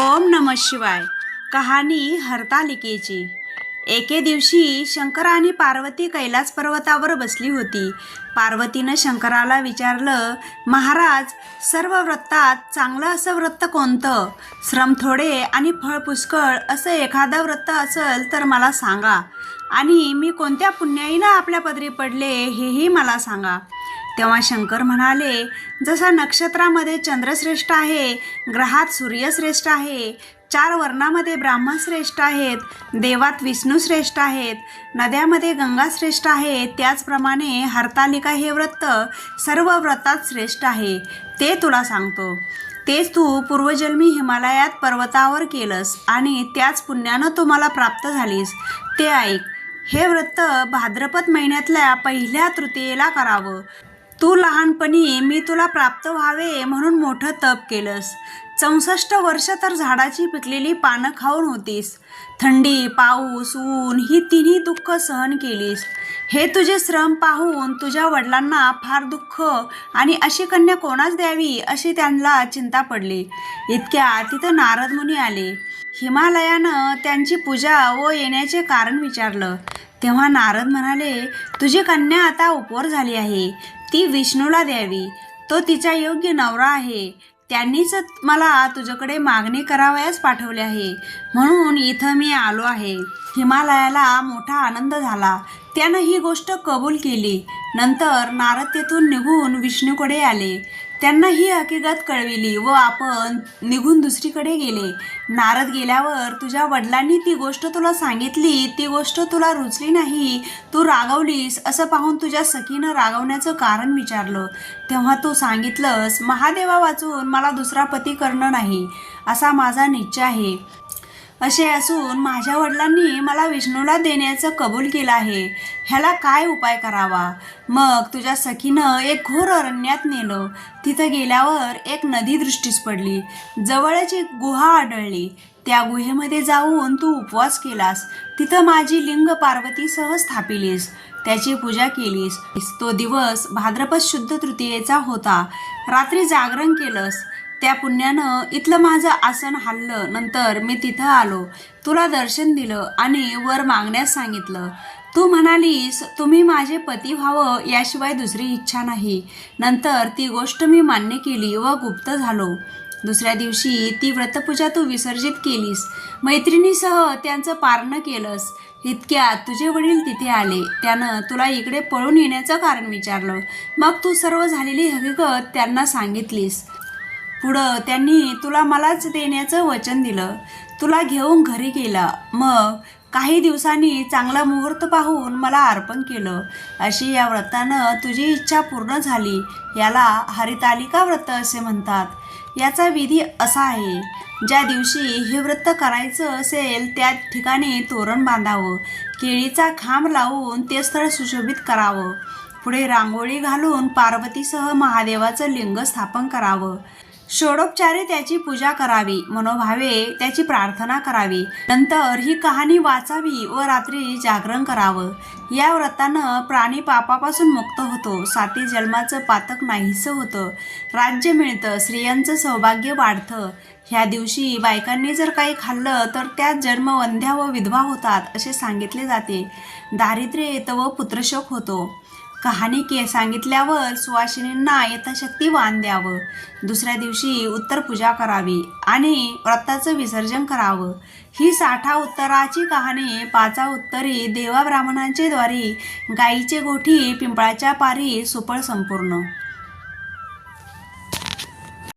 ओम नम शिवाय. कहाणी हरतालिकेची. एके दिवशी शंकर आणि पार्वती कैलास पर्वतावर बसली होती. पार्वतीनं शंकराला विचारलं महाराज सर्व व्रतात चांगलं असं व्रत कोणतं? श्रम थोडे आणि फळ पुष्कळ असं एखादं व्रत असेल तर मला सांगा. आणि मी कोणत्या पुण्याईनं आपल्या पदरी पडले हेही मला सांगा. तेव्हा शंकर म्हणाले जसा नक्षत्रामध्ये चंद्रश्रेष्ठ आहे ग्रहात सूर्यश्रेष्ठ आहे चार वर्णामध्ये ब्राह्मण श्रेष्ठ आहेत देवात विष्णू श्रेष्ठ आहेत नद्यामध्ये गंगा श्रेष्ठ आहे त्याचप्रमाणे हरतालिका हे व्रत सर्व व्रतात श्रेष्ठ आहे ते तुला सांगतो. तेच तू पूर्वजन्मी हिमालयात पर्वतावर केलंस आणि त्याच पुण्यानं तू मला प्राप्त झालीस. ते ऐक. हे व्रत भाद्रपद महिन्यातल्या पहिल्या तृतीयेला करावं. तू लहानपणी मी तुला प्राप्त व्हावे म्हणून मोठं तप केलंस. चौसष्ट वर्ष तर झाडाची पिकलेली पानं खाऊन होतीस. थंडी पाऊस ऊन ही तिन्ही दुःख सहन केलीस. हे तुझे श्रम पाहून तुझ्या वडिलांना फार दुःख आणि अशी कन्या कोणाच द्यावी अशी त्यांना चिंता पडली. इतक्या तिथं नारद मुनी आले. हिमालयानं त्यांची पूजा व येण्याचे कारण विचारलं. तेव्हा नारद म्हणाले तुझी कन्या आता उपवर झाली आहे. ती विष्णूला द्यावी. तो तिचा योग्य नवरा आहे. त्यांनीच मला तुझ्याकडे मागणी करावयास पाठवले आहे. म्हणून इथं मी आलो आहे. हिमालयाला मोठा आनंद झाला. त्यानं ही गोष्ट कबूल केली. नंतर नारद तेथून निघून विष्णूकडे आले. त्यांना ही हकीकत कळविली व आपण निघून दुसरीकडे गेले. नारद गेल्यावर तुझ्या वडिलांनी ती गोष्ट तुला सांगितली ती गोष्ट तुला रुचली नाही तू रागवलीस असं पाहून तुझ्या सखीनं रागवण्याचं कारण विचारलं. तेव्हा तू सांगितलंस महादेवा वाचून मला दुसरा पती करणं नाही असा माझा निश्चय आहे. असे असून माझ्या वडिलांनी मला विष्णूला देण्याचं कबूल केलं आहे. ह्याला काय उपाय करावा? मग तुझ्या सखीनं एक घोर अरण्यात नेलं. तिथं गेल्यावर एक नदी दृष्टीस पडली. जवळच एक गुहा आढळली. त्या गुहेमध्ये जाऊन तू उपवास केलास. तिथं माझी लिंग पार्वतीसह स्थापिलीस. त्याची पूजा केलीस. तो दिवस भाद्रपद शुद्ध तृतीयेचा होता. रात्री जागरण केलंस. त्या पुण्यानं इथलं माझं आसन हल्लं नंतर मी तिथं आलो. तुला दर्शन दिलं आणि वर मागण्यास सांगितलं. तू म्हणालीस तुम्ही माझे पती व्हावं याशिवाय दुसरी इच्छा नाही. नंतर ती गोष्ट मी मान्य केली व गुप्त झालो. दुसऱ्या दिवशी ती व्रतपूजा तू विसर्जित केलीस. मैत्रिणीसह त्यांचं पारणं केलंस. इतक्यात तुझे वडील तिथे आले. त्यानं तुला इकडे पळून येण्याचं कारण विचारलं. मग तू सर्व झालेली हकीकत त्यांना सांगितलीस. पुढं त्यांनी तुला मलाच देण्याचं वचन दिलं. तुला घेऊन घरी गेला. मग काही दिवसांनी चांगला मुहूर्त पाहून मला अर्पण केलं. अशी या व्रतानं तुझी इच्छा पूर्ण झाली याला हरितालिका व्रत असे म्हणतात. याचा विधी असा आहे ज्या दिवशी हे व्रत करायचं असेल त्या ठिकाणी तोरण बांधावं केळीचा खांब लावून ते स्थळ सुशोभित करावं. पुढे रांगोळी घालून पार्वतीसह महादेवाचं लिंग स्थापन करावं. षोडोपचारे त्याची पूजा करावी मनोभावे त्याची प्रार्थना करावी. नंतर ही कहाणी वाचावी व रात्री जागरण करावं. या व्रतानं प्राणी पापापासून मुक्त होतो. साती जन्माचं पातक नाहीसं होतं. राज्य मिळतं स्त्रियांचं सौभाग्य वाढतं. ह्या दिवशी बायकांनी जर काही खाल्लं तर त्यात जन्म वंध्या व विधवा होतात असे सांगितले जाते. दारिद्र्य येतं व पुत्रशोक होतो. कहाणी के सांगितल्यावर सुवासिनींना यथाशक्ती वाण द्यावं. दुसऱ्या दिवशी उत्तर पूजा करावी आणि व्रताचं विसर्जन करावं. ही साठा उत्तराची कहाणी पाचा उत्तरी देवा ब्राह्मणांचे द्वारी गाईचे गोठी पिंपळाच्या पारी सुपळ संपूर्ण.